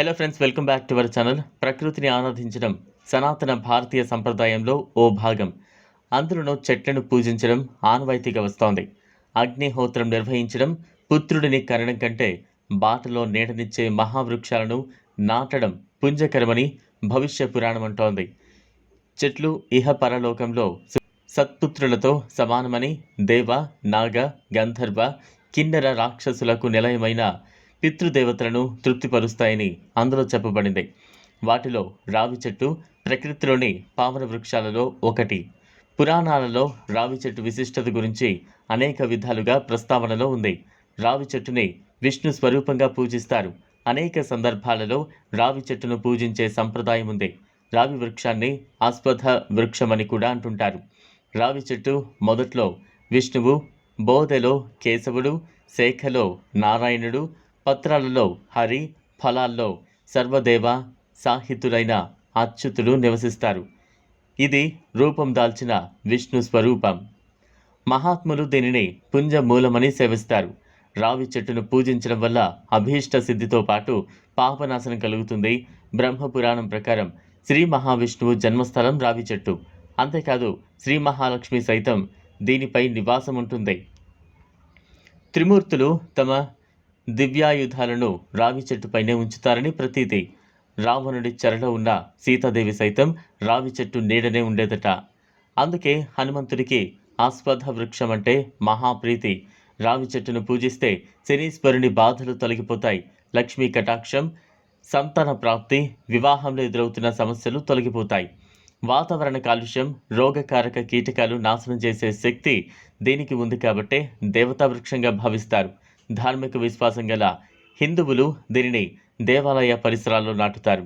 Hello friends welcome back to our channel ప్రకృతిని ఆరాధించడం సనాతన భారతీయ సంప్రదాయంలో ఓ భాగం. అందులోనూ చెట్లను పూజించడం ఆనవాయితీగా వస్తోంది. అగ్నిహోత్రం నిర్వహించడం పుత్రుడిని కనడం కంటే బాటలో నీడనిచ్చే మహావృక్షాలను నాటడం పుంజకరమని భవిష్య పురాణం అంటోంది. చెట్లు ఇహ పరలోకంలో సత్పుత్రులతో సమానమని దేవ నాగ గంధర్వ కిన్నెర రాక్షసులకు నిలయమైన పితృదేవతలను తృప్తిపరుస్తాయని అందులో చెప్పబడింది. వాటిలో రావి చెట్టు ప్రకృతిలోని పావన వృక్షాలలో ఒకటి. పురాణాలలో రావి చెట్టు విశిష్టత గురించి అనేక విధాలుగా ప్రస్తావనలో ఉంది. రావి చెట్టుని విష్ణు స్వరూపంగా పూజిస్తారు. అనేక సందర్భాలలో రావి చెట్టును పూజించే సంప్రదాయం ఉంది. రావి వృక్షాన్ని ఆస్పద వృక్షమని కూడా అంటుంటారు. రావి చెట్టు మొదట్లో విష్ణువు బోధెలో కేశవుడు శేఖలో నారాయణుడు పత్రాలలో హరి ఫలాల్లో సర్వదేవ సాహితులైన అచ్యుతులు నివసిస్తారు. ఇది రూపం దాల్చిన విష్ణు స్వరూపం. మహాత్ములు దీనిని పుంజ మూలమని సేవిస్తారు. రావి చెట్టును పూజించడం వల్ల అభీష్ట సిద్ధితో పాటు పాపనాశనం కలుగుతుంది. బ్రహ్మపురాణం ప్రకారం శ్రీ మహావిష్ణువు జన్మస్థలం రావి చెట్టు. అంతేకాదు శ్రీ మహాలక్ష్మి సైతం దీనిపై నివాసం ఉంటుంది త్రిమూర్తులు తమ దివ్యాయుధాలను రావి చెట్టుపైనే ఉంచుతారని ప్రతీతి. రావణుడి చెరలో ఉన్న సీతాదేవి సైతం రావి చెట్టు నీడనే ఉండేదట. అందుకే హనుమంతుడికి ఆస్పద వృక్షం అంటే మహాప్రీతి. రావి చెట్టును పూజిస్తే శనీశ్వరుని బాధలు తొలగిపోతాయి. లక్ష్మీ కటాక్షం సంతాన ప్రాప్తి వివాహంలో ఎదురవుతున్న సమస్యలు తొలగిపోతాయి. వాతావరణ కాలుష్యం రోగకారక కీటకాలు నాశనం చేసే శక్తి దీనికి ఉంది కాబట్టే దేవతా వృక్షంగా భావిస్తారు. ధార్మిక విశ్వాసం గల హిందువులు దీనిని దేవాలయ పరిసరాల్లో నాటుతారు.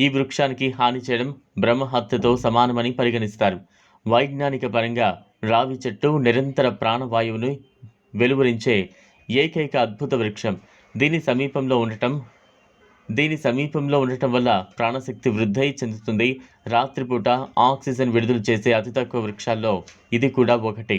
ఈ వృక్షానికి హాని చేయడం బ్రహ్మహత్యతో సమానమని పరిగణిస్తారు. వైజ్ఞానిక పరంగా రావి చెట్టు నిరంతర ప్రాణవాయువును వెలువరించే ఏకైక అద్భుత వృక్షం. దీని సమీపంలో ఉండటం దీని సమీపంలో ఉండటం వల్ల ప్రాణశక్తి వృద్ధి చెందుతుంది. రాత్రిపూట ఆక్సిజన్ విడుదల చేసే అతి తక్కువ వృక్షాల్లో ఇది కూడా ఒకటి.